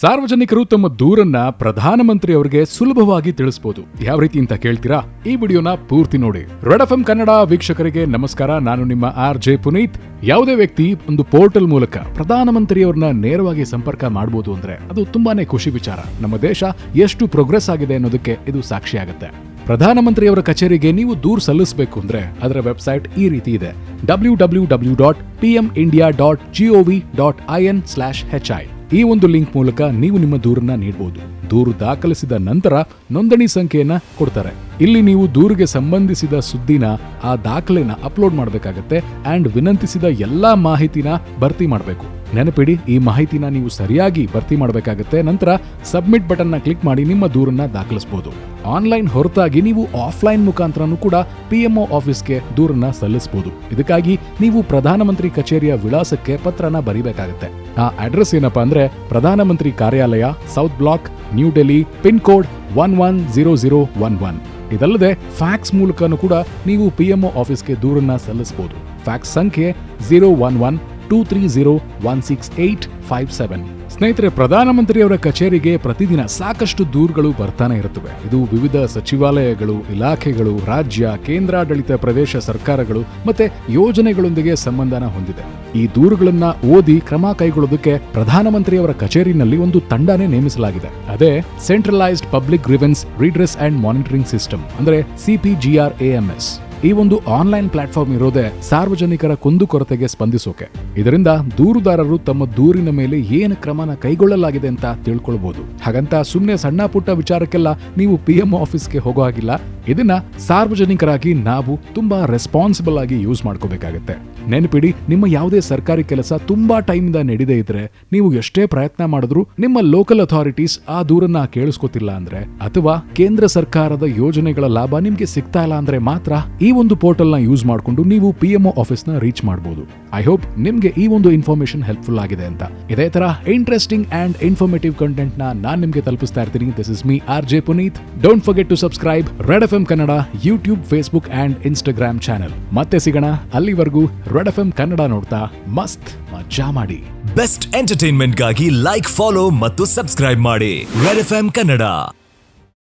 ಸಾರ್ವಜನಿಕರು ತಮ್ಮ ದೂರನ್ನ ಪ್ರಧಾನಮಂತ್ರಿ ಅವರಿಗೆ ಸುಲಭವಾಗಿ ತಿಳಿಸಬಹುದು ಯಾವ ರೀತಿ ಅಂತ ಕೇಳ್ತೀರಾ? ಈ ವಿಡಿಯೋನ ಪೂರ್ತಿ ನೋಡಿ. ರೆಡ್ ಎಫ್ ಕನ್ನಡ ವೀಕ್ಷಕರಿಗೆ ನಮಸ್ಕಾರ. ನಾನು ನಿಮ್ಮ ಆರ್ ಜೆ ಪುನೀತ್. ಯಾವುದೇ ವ್ಯಕ್ತಿ ಒಂದು ಪೋರ್ಟಲ್ ಮೂಲಕ ಪ್ರಧಾನಮಂತ್ರಿಯವ್ರನ್ನ ನೇರವಾಗಿ ಸಂಪರ್ಕ ಮಾಡಬಹುದು ಅಂದ್ರೆ ಅದು ತುಂಬಾನೇ ಖುಷಿ ವಿಚಾರ. ನಮ್ಮ ದೇಶ ಎಷ್ಟು ಪ್ರೋಗ್ರೆಸ್ ಆಗಿದೆ ಅನ್ನೋದಕ್ಕೆ ಇದು ಸಾಕ್ಷಿಯಾಗುತ್ತೆ ಪ್ರಧಾನಮಂತ್ರಿಯವರ ಕಚೇರಿಗೆ ನೀವು ದೂರು ಸಲ್ಲಿಸಬೇಕು ಅಂದ್ರೆ ಅದರ ವೆಬ್ಸೈಟ್ ಈ ರೀತಿ ಇದೆ. ಪಿ ಹೆಚ್ ಐ ಈ ಒಂದು ಲಿಂಕ್ ಮೂಲಕ ನೀವು ನಿಮ್ಮ ದೂರನ್ನ ನೀಡಬಹುದು ದೂರು ದಾಖಲಿಸಿದ ನಂತರ ನೋಂದಣಿ ಸಂಖ್ಯೆಯನ್ನ ಕೊಡ್ತಾರೆ. ಇಲ್ಲಿ ನೀವು ದೂರಿಗೆ ಸಂಬಂಧಿಸಿದ ಸುದ್ದಿನ ಆ ದಾಖಲೆನ ಅಪ್ಲೋಡ್ ಮಾಡಬೇಕಾಗತ್ತೆ ಅಂಡ್ ವಿನಂತಿಸಿದ ಎಲ್ಲಾ ಮಾಹಿತಿನ ಭರ್ತಿ ಮಾಡಬೇಕು. ನೆನಪಿಡಿ, ಈ ಮಾಹಿತಿನ ನೀವು ಸರಿಯಾಗಿ ಭರ್ತಿ ಮಾಡಬೇಕಾಗತ್ತೆ. ನಂತರ ಸಬ್ಮಿಟ್ ಬಟನ್ನ ಕ್ಲಿಕ್ ಮಾಡಿ ನಿಮ್ಮ ದೂರನ್ನ ದಾಖಲಿಸಬಹುದು ಆನ್ಲೈನ್ ಹೊರತಾಗಿ ನೀವು ಆಫ್ಲೈನ್ ಮುಖಾಂತರನೂ ಕೂಡ ಪಿಎಂಒ ಆಫೀಸ್ಗೆ ದೂರನ್ನ ಸಲ್ಲಿಸಬಹುದು ಇದಕ್ಕಾಗಿ ನೀವು ಪ್ರಧಾನಮಂತ್ರಿ ಕಚೇರಿಯ ವಿಳಾಸಕ್ಕೆ ಪತ್ರನ ಬರೀಬೇಕಾಗುತ್ತೆ. ಆ ಅಡ್ರೆಸ್ ಏನಪ್ಪಾ ಅಂದ್ರೆ ಪ್ರಧಾನಮಂತ್ರಿ ಕಾರ್ಯಾಲಯ south block New Delhi pin code one one zero zero one one ಇದಲ್ಲದೆ ಫ್ಯಾಕ್ಸ್ ಮೂಲಕನೂ ಕೂಡ ನೀವು ಪಿಎಂಒ ಆಫೀಸ್ಗೆ ದೂರನ್ನ ಸಲ್ಲಿಸಬಹುದು ಫ್ಯಾಕ್ಸ್ ಸಂಖ್ಯೆ zero one one two three zero one six eight five seven ಸ್ನೇಹಿತರೆ, ಪ್ರಧಾನಮಂತ್ರಿಯವರ ಕಚೇರಿಗೆ ಪ್ರತಿದಿನ ಸಾಕಷ್ಟು ದೂರುಗಳು ಬರ್ತಾನೆ ಇರುತ್ತವೆ. ಇದು ವಿವಿಧ ಸಚಿವಾಲಯಗಳು, ಇಲಾಖೆಗಳು, ರಾಜ್ಯ, ಕೇಂದ್ರಾಡಳಿತ ಪ್ರದೇಶ ಸರ್ಕಾರಗಳು ಮತ್ತೆ ಯೋಜನೆಗಳೊಂದಿಗೆ ಸಂಬಂಧನ ಹೊಂದಿದೆ. ಈ ದೂರುಗಳನ್ನ ಓದಿ ಕ್ರಮ ಕೈಗೊಳ್ಳೋದಕ್ಕೆ ಪ್ರಧಾನಮಂತ್ರಿಯವರ ಕಚೇರಿನಲ್ಲಿ ಒಂದು ತಂಡನೇ ನೇಮಿಸಲಾಗಿದೆ. ಅದೇ centralised public grievance, redress and monitoring system, ಅಂದ್ರೆ ಸಿಪಿಜಿಆರ್ ಎಎಂಎಸ್ ಈ ಒಂದು ಆನ್ಲೈನ್ ಪ್ಲಾಟ್ಫಾರ್ಮ್ ಇರೋದೇ ಸಾರ್ವಜನಿಕರ ಕುಂದುಕೊರತೆಗೆ ಸ್ಪಂದಿಸೋಕೆ. ಇದರಿಂದ ದೂರುದಾರರು ತಮ್ಮ ದೂರಿನ ಮೇಲೆ ಏನು ಕ್ರಮನ ಕೈಗೊಳ್ಳಲಾಗಿದೆ ಅಂತ ತಿಳ್ಕೊಳ್ಬಹುದು ಹಾಗಂತ ಸುಮ್ಮನೆ ಸಣ್ಣ ಪುಟ್ಟ ವಿಚಾರಕ್ಕೆಲ್ಲ ನೀವು ಪಿ ಎಂ ಆಫೀಸ್ಗೆ ಹೋಗೋ ಹಾಗಿಲ್ಲ. ಇದನ್ನ ಸಾರ್ವಜನಿಕರಾಗಿ ನಾವು ತುಂಬಾ ರೆಸ್ಪಾನ್ಸಿಬಲ್ ಆಗಿ ಯೂಸ್ ಮಾಡ್ಕೋಬೇಕಾಗತ್ತೆ. ನೆನಪಿಡಿ, ನಿಮ್ಮ ಯಾವುದೇ ಸರ್ಕಾರಿ ಕೆಲಸ ತುಂಬಾ ಟೈಮಿಂದ ನಡೀದೇ ಇದ್ರೆ ನೀವು ಎಷ್ಟೇ ಪ್ರಯತ್ನ ಮಾಡಿದ್ರು ನಿಮ್ಮ ಲೋಕಲ್ ಅಥಾರಿಟೀಸ್ ಆ ದೂರನ್ನ ಕೇಳಿಸ್ಕೊತಿಲ್ಲ ಅಂದ್ರೆ ಅಥವಾ ಕೇಂದ್ರ ಸರ್ಕಾರದ ಯೋಜನೆಗಳ ಲಾಭ ನಿಮ್ಗೆ ಸಿಗ್ತಾ ಇಲ್ಲ ಅಂದ್ರೆ ಮಾತ್ರ ಈ ಒಂದು ಪೋರ್ಟಲ್ನ ಯೂಸ್ ಮಾಡಿಕೊಂಡು ನೀವು ಪಿ ಎಂ ಆಫೀಸ್ನ ರೀಚ್ ಮಾಡಬಹುದು ಐ ಹೋಪ್ ನಿಮ್ಗೆ ಈ ಒಂದು ಇನ್ಫಾರ್ಮೇಶನ್ ಹೆಲ್ಪ್ಫುಲ್ ಆಗಿದೆ ಅಂತ. ಇದೇ ತರ ಇಂಟ್ರೆಸ್ಟಿಂಗ್ ಅಂಡ್ ಇನ್ಫಾರ್ಮೇಟಿವ್ ಕಂಟೆಂಟ್ನ ನಾನ್ ನಿಮ್ಗೆ ತಲುಪಿಸ್ತಾ ಇರ್ತೀನಿ. This is me R J Puneeth don't forget to subscribe red F M Kannada YouTube Facebook and Instagram channel ಮತ್ತೆ ಸಿಗೋಣ ಅಲ್ಲಿವರೆಗೂ ರೆಡ್ ಎಫ್ ಎಂ ಕನ್ನಡ ನೋಡ್ತಾ ಮಸ್ತ್ ಮಜಾ ಮಾಡಿ. ಬೆಸ್ಟ್ ಎಂಟರ್ಟೈನ್ಮೆಂಟ್ಗಾಗಿ ಲೈಕ್ ಫಾಲೋ ಮತ್ತು ಸಬ್ಸ್ಕ್ರೈಬ್ ಮಾಡಿ. Red F Kannada